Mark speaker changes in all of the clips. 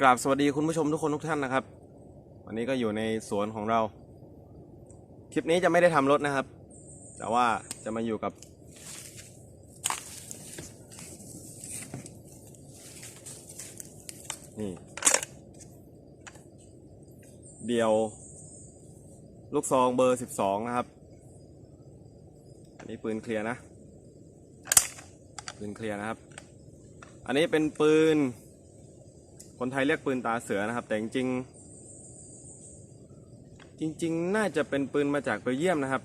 Speaker 1: กราบสวัสดีคุณผู้ชมทุกคนทุกท่านนะครับ วันนี้ก็อยู่ในสวนของเรา คลิปนี้จะไม่ได้ทำรถนะครับ แต่ว่าจะมาอยู่กับ นี่ เดี่ยว ลูกซองเบอร์ 12 นะครับ อันนี้ปืนเคลียร์นะ ปืนเคลียร์นะครับ อันนี้เป็นปืน คนไทยเรียกปืนตาเสือนะครับ แต่จริงๆจริง ๆ น่าจะเป็นปืนมาจากเบลเยียมนะครับ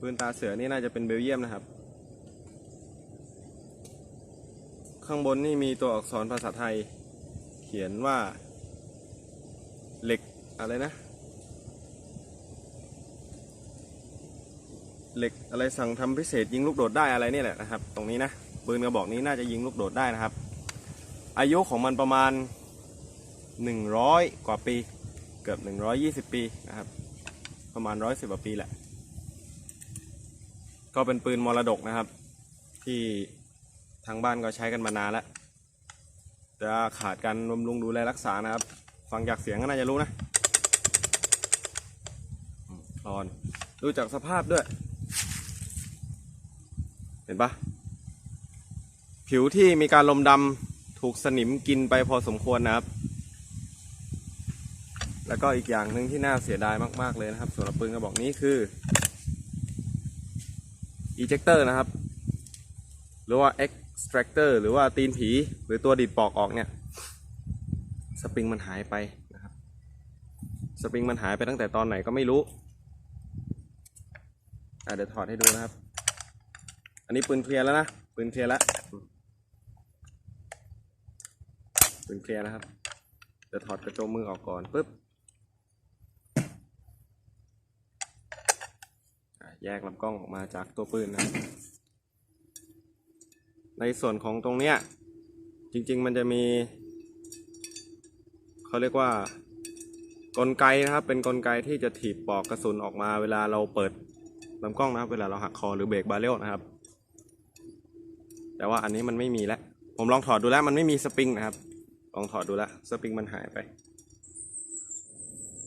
Speaker 1: ปืนตาเสือนี่น่าจะเป็นเบลเยียมนะครับ ข้างบนนี่มีตัวอักษรภาษาไทย เขียนว่า เหล็กอะไรนะ เหล็กอะไรสั่งทำพิเศษยิงลูกโดดได้อะไรนี่แหละนะครับ ตรงนี้นะปืนกระบอกนี้น่าจะยิงลูกโดดได้นะครับ อายุของมันประมาณ 100 กว่าปี เกือบ 120 ปีนะครับ ประมาณ 110กว่าปีแหละ ก็เป็นปืนมรดกนะครับ ที่ทางบ้านก็ใช้กันมานานแล้วจะขาดการบำรุงดูแลรักษานะครับ ฟังจากเสียงก็น่าจะรู้นะคลอน ดูจากสภาพด้วย เห็นปะผิวที่มีการลมดำ ถูกสนิมกินไปพอสมควรนะครับ แล้วก็อีกอย่างหนึ่งที่น่าเสียดายมาก ๆ เลยนะครับสำหรับปืนกระบอกนี้คือ ejector นะครับ หรือว่า extractor หรือว่าตีนผี หรือตัวดีดปอกออกเนี่ย สปริงมันหายไปนะครับ สปริงมันหายไปตั้งแต่ตอนไหนก็ไม่รู้เดี๋ยวถอดให้ดูนะครับ อันนี้ปืนเคลียร์แล้วนะ ปืนเคลียร์แล้ว อืมปืนเคลียร์นะครับเดี๋ยวถอดกระโจมมือออกก่อนปุ๊บแยกลำกล้องออกมาจากตัวปืนนะ ในส่วนของตรงเนี้ย จริงๆมันจะมี เขาเรียกว่ากลไกนะครับ เป็นกลไกที่จะถีบปอกกระสุนออกมา เวลาเราเปิดลำกล้องนะครับ เวลาเราหักคอหรือเบรกบาเรลนะครับ แต่ว่าอันนี้มันไม่มีแล้ว ผมลองถอดดูแล้วมันไม่มีสปริงนะครับ ลองถอดดูล้วสปริงมันหายไป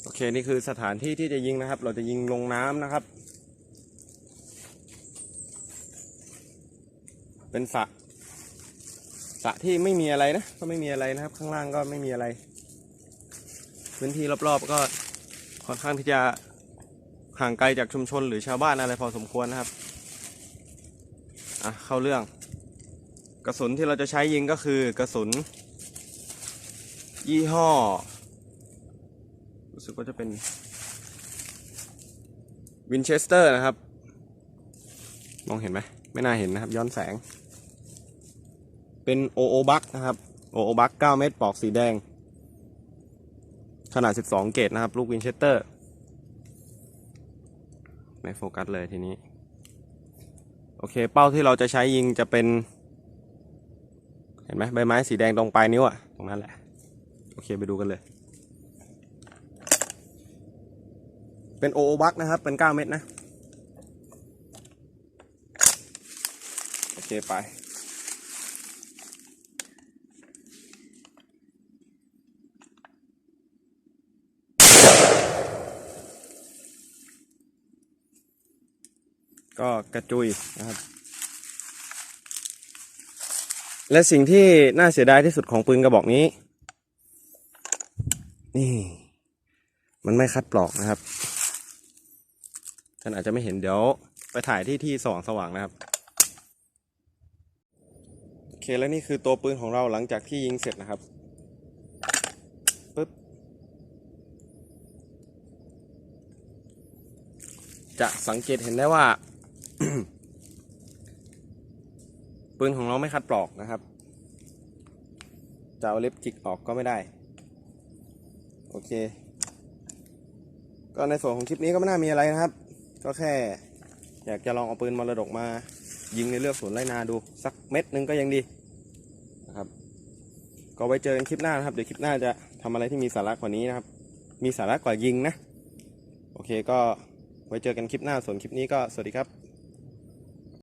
Speaker 1: โอเคนี่คือสถานที่ที่จะยิงนะครับ เราจะยิงลงน้ำนะครับ เป็นสระสระที่ไม่มีอะไรนะ ก็ไม่มีอะไรนะครับ ข้างล่างก็ไม่มีอะไร พื้นที่รอบๆก็ค่อนข้างที่จะห่างไกลจากชุมชนหรือชาวบ้านอะไรพอสมควรนะครับ อะเข้าเรื่อง กระสุนที่เราจะใช้ยิงก็คือกระสุน ยี่ห้อ รู้สึกว่าจะเป็นวินเชสเตอร์นะครับ มองเห็นไหม ไม่น่าเห็นนะครับ ย้อนแสง เป็นโอโอบักนะครับโอโอบัก9เม็ดปอกสีแดง ขนาด12เกตนะครับ ลูกวินเชสเตอร์ ไม่โฟกัสเลยทีนี้ โอเค เป้าที่เราจะใช้ยิงจะเป็น เห็นไหมใบไม้สีแดงตรงปลายนิ้วอะตรงนั้นแหละ เคไปดูกันเลย เป็นโอบักนะครับ เป็น9เม็ดนะ โอเคไปก็กระจุยนะครับ และสิ่งที่น่าเสียดายที่สุดของปืนกระบอกนี้ นี่ มันไม่คัดปลอกนะครับ ท่านอาจจะไม่เห็นเดี๋ยว ไปถ่ายที่ที่สว่างสว่างนะครับ โอเคแล้วนี่คือตัวปืนของเราหลังจากที่ยิงเสร็จนะครับปึ๊บจะสังเกตเห็นได้ว่า ปืนของเราไม่คัดปลอกนะครับจะเอาเล็บจิกออกก็ไม่ได้ โอเค ก็ในส่วนของคลิปนี้ก็ไม่น่ามีอะไรนะครับ ก็แค่ อยากจะลองเอาปืนมรดกมา ยิงในเลือกสวนไรนาดูสักเม็ดหนึงก็ยังดีนะครับ ก็ไว้เจอกันคลิปหน้านะครับเดี๋ยวคลิปหน้าจะทำอะไรที่มีสาระกว่านี้นะครับ มีสาระกว่ายิงนะ โอเคก็ไว้เจอกันคลิปหน้าส่วนคลิปนี้ก็สวัสดีครับ